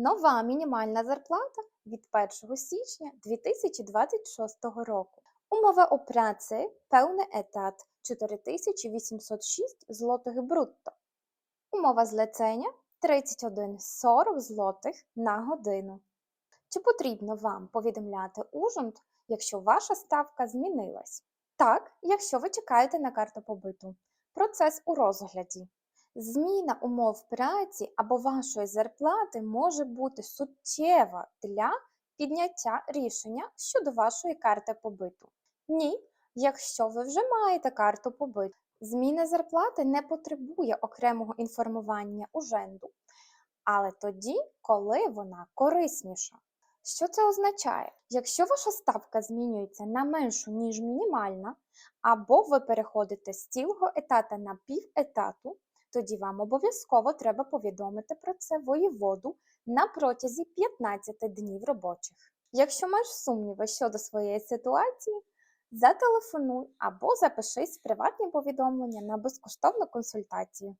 Нова мінімальна зарплата від 1 січня 2026 року. Умова pracy, pełny etat 4806 zł brutto. Умова злицення 31,40 злотих на годину. Чи потрібно вам повідомляти ужин, якщо ваша ставка змінилась? Так, якщо ви чекаєте на карту побиту. Процес у розгляді. Зміна умов праці або вашої зарплати може бути суттєва для підняття рішення щодо вашої карти побиту. Ні, якщо ви вже маєте карту побиту, зміна зарплати не потребує окремого інформування уженду, але тоді, коли вона корисніша. Що це означає? Якщо ваша ставка змінюється на меншу, ніж мінімальна, або ви переходите з цілого етата на піветату, тоді вам обов'язково треба повідомити про це воєводу на протязі 15 днів робочих. Якщо маєш сумніви щодо своєї ситуації, зателефонуй або запишись в приватні повідомлення на безкоштовну консультацію.